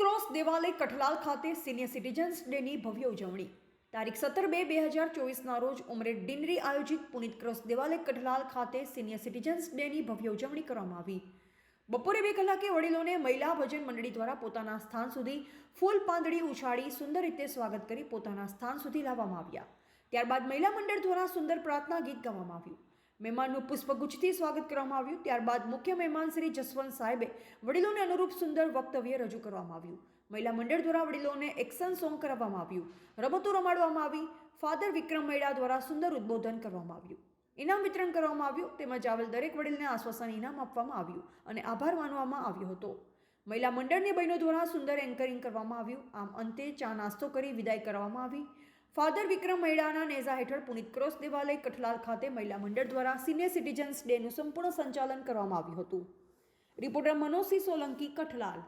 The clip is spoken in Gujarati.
ક્રોસ દેવાલય કઠલાલ ખાતે સિનિયર સિટીઝન્સ ડેની ભવ્ય ઉજવણી. તારીખ સત્તર બે બે હજાર ચોવીસના રોજ ઉમરેડ ડિનરી આયોજિત પુનિત ક્રોસ દેવાલય કઠલાલ ખાતે સિનિયર સિટીઝન્સ ડેની ભવ્ય ઉજવણી કરવામાં આવી. બપોરે બે કલાકે વડીલોને મહિલા ભજન મંડળી દ્વારા પોતાના સ્થાન સુધી ફૂલ પાંદડી ઉછાળી સુંદર રીતે સ્વાગત કરી પોતાના સ્થાન સુધી લાવવામાં આવ્યા. ત્યારબાદ મહિલા મંડળ દ્વારા સુંદર પ્રાર્થના ગીત ગાવામાં આવ્યું. મહેમાનનું પુષ્પગુચ્છથી સ્વાગત કરવામાં આવ્યું. ત્યારબાદ મુખ્ય મહેમાન શ્રી જસવંત સાહેબે વડીલોને અનુરૂપ સુંદર વક્તવ્ય રજૂ કરવામાં આવ્યું. મહિલા મંડળ દ્વારા વડીલોને એક્શન સોંગ કરાવવામાં આવ્યું. રમતો રમાડવામાં આવી. ફાધર વિક્રમ મૈડા દ્વારા સુંદર ઉદ્બોધન કરવામાં આવ્યું. ઇનામ વિતરણ કરવામાં આવ્યું. તેમજ આવેલ દરેક વડીલને આશ્વાસન ઇનામ આપવામાં આવ્યું અને આભાર માનવામાં આવ્યો હતો. મહિલા મંડળની બહેનો દ્વારા સુંદર એન્કરિંગ કરવામાં આવ્યું. આમ અંતે ચા નાસ્તો કરી વિદાય કરવામાં આવી. ફાધર વિક્રમ મહેડાના નેઝા હેઠળ પુનિત ક્રોસ દેવાલય, કઠલાલ ખાતે મહિલા મંડળ દ્વારા સિનિયર સિટીઝન્સ ડેનું સંપૂર્ણ સંચાલન કરવામાં આવ્યું હતું. રિપોર્ટર મનોજસિંહ સોલંકી, કઠલાલ.